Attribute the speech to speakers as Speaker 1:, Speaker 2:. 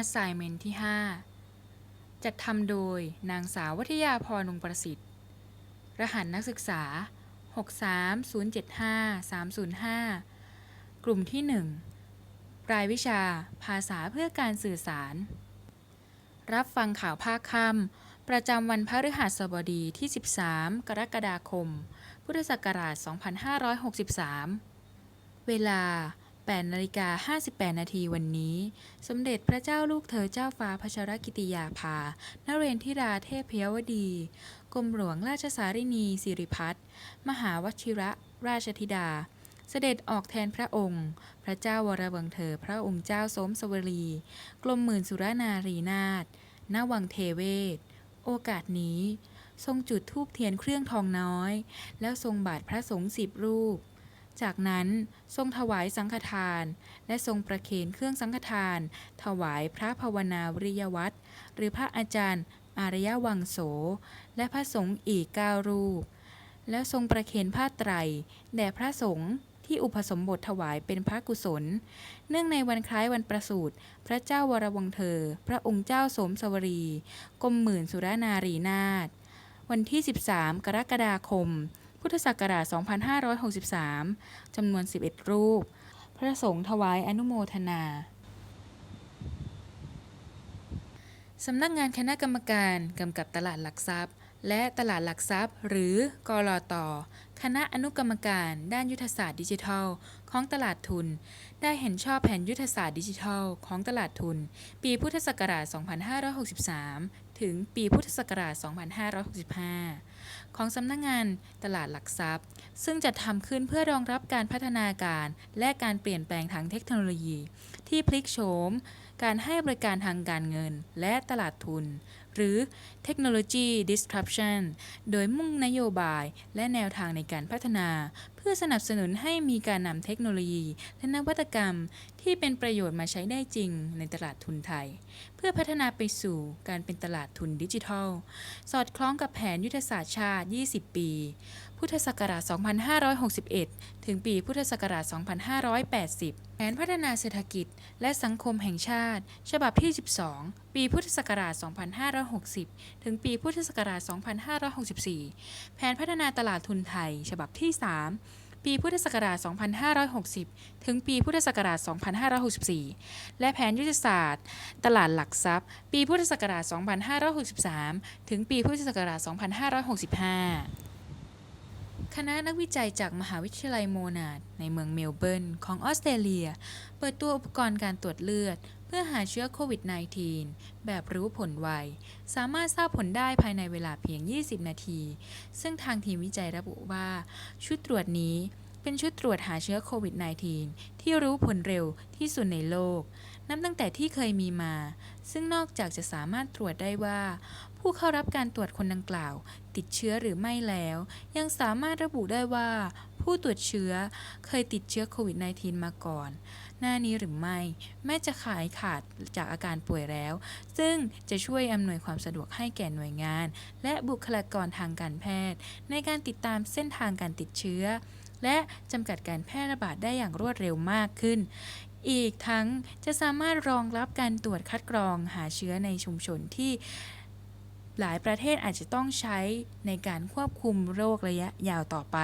Speaker 1: Assignment ที่ 5 จัดทำโดยนางสาววัทยาพรนงประสิทธิ์ รหัสนักศึกษา 63075-305 กลุ่มที่ 1 รายวิชา ภาษาเพื่อการสื่อสาร รับฟังข่าวภาคค่ำประจำวันพฤหัสบดีที่ 13 กรกฎาคม พุทธศักราช 2563 เวลา 8นาฬิกา58 นาทีวันนี้ สมเด็จพระเจ้าลูกเธอเจ้าฟ้าพัชรกิติยาภา นเรนทิราเทพยวดี กรมหลวงราชสารินีสิริพัฒน์มหาวชิระราชธิดา เสด็จออกแทนพระองค์ พระเจ้าวรวังเธอ พระองค์เจ้าสมสวรีกรมหมื่นสุรนารีนาถณวังเทเวศ โอกาสนี้ ทรงจุดธูปเทียนเครื่องทองน้อย แล้วทรงบาทพระสงฆ์สิบรูป จากนั้นทรงถวายสังฆทาน และทรงประเคนเครื่องสังฆทาน ถวายพระภาวนาวริยวัตรหรือพระอาจารย์ อารยวังโส และพระสงฆ์อีกเก้ารูป แล้วทรงประเคนผ้าไตรแด่พระสงฆ์ที่อุปสมบทถวายเป็นพระกุศล เนื่องในวันคล้ายวันประสูติพระเจ้าวรวงเธอ พระองค์เจ้าสมสวรีกรมหมื่นสุรนารีนาถวันที่ 13 กรกฎาคม พุทธศักราช 2563 จำนวน 11 รูป พระสงฆ์ถวายอนุโมทนา สำนักงานคณะกรรมการกำกับตลาดหลักทรัพย์ และตลาดหลักทรัพย์ หรือกลตคณะอนุกรรมการด้านยุทธศาสตร์ดิจิทัล ของตลาดทุน ได้เห็นชอบแผนยุทธศาสตร์ดิจิทัล ของตลาดทุน ปีพุทธศักราช 2563 ถึงปีพุทธศักราช 2565 ของสำนักงานตลาดหลักทรัพย์ ซึ่งจัดทำขึ้นเพื่อรองรับการพัฒนาการและการเปลี่ยนแปลงทางเทคโนโลยี ที่พลิกโฉม การให้บริการทางการเงินและตลาดทุน หรือ Technology Disruption โดยมุ่งนโยบายและแนวทางในการพัฒนาเพื่อสนับสนุนให้มีการนำเทคโนโลยี และนวัตกรรมที่เป็นประโยชน์มาใช้ได้จริงในตลาดทุนไทย เพื่อพัฒนาไปสู่การเป็นตลาดทุนดิจิทัล สอดคล้องกับแผนยุทธศาสตร์ชาติ 20 ปี พุทธศักราช 2561 ถึงปีพุทธศักราช 2580แผนพัฒนาเศรษฐกิจและสังคมแห่งชาติ ฉบับที่ 12 ปีพุทธศักราช 2560 ถึงปีพุทธศักราช 2564 แผนพัฒนาตลาดทุนไทย ฉบับที่ 3 ปีพุทธศักราช 2560 ถึงปีพุทธศักราช 2564 และแผนยุทธศาสตร์ ตลาดหลักทรัพย์ ปีพุทธศักราช 2563 ถึงปีพุทธศักราช 2565คณะนักวิจัยจากมหาวิทยาลัยโมนาดในเมืองเมลเบิร์นของออสเตรเลีย เปิดตัวอุปกรณ์การตรวจเลือด เพื่อหาเชื้อโควิด -19 แบบรู้ผลไว สามารถทราบผลได้ภายในเวลาเพียง 20 นาที ซึ่งทางทีมวิจัยระบุว่า ชุดตรวจนี้เป็นชุดตรวจหาเชื้อโควิด -19 ที่รู้ผลเร็วที่สุดในโลก นับตั้งแต่ที่เคยมีมา ซึ่งนอกจากจะสามารถตรวจได้ว่า ผู้เข้ารับการตรวจคนดังกล่าว ติดเชื้อหรือไม่แล้ว ยังสามารถระบุได้ว่า ผู้ตรวจเชื้อเคยติดเชื้อโควิด -19 มาก่อน หน้านี้หรือไม่ แม้จะขายขาดจากอาการป่วยแล้ว ซึ่งจะช่วยอำนวยความสะดวกให้แก่หน่วยงาน และบุคลากรทางการแพทย์ ในการติดตามเส้นทางการติดเชื้อ และจำกัดการแพร่ระบาดได้อย่างรวดเร็วมากขึ้นอีกทั้งจะสามารถรองรับการตรวจคัดกรองหาเชื้อในชุมชนที่หลายประเทศอาจจะต้องใช้ในการควบคุมโรคระยะยาวต่อไป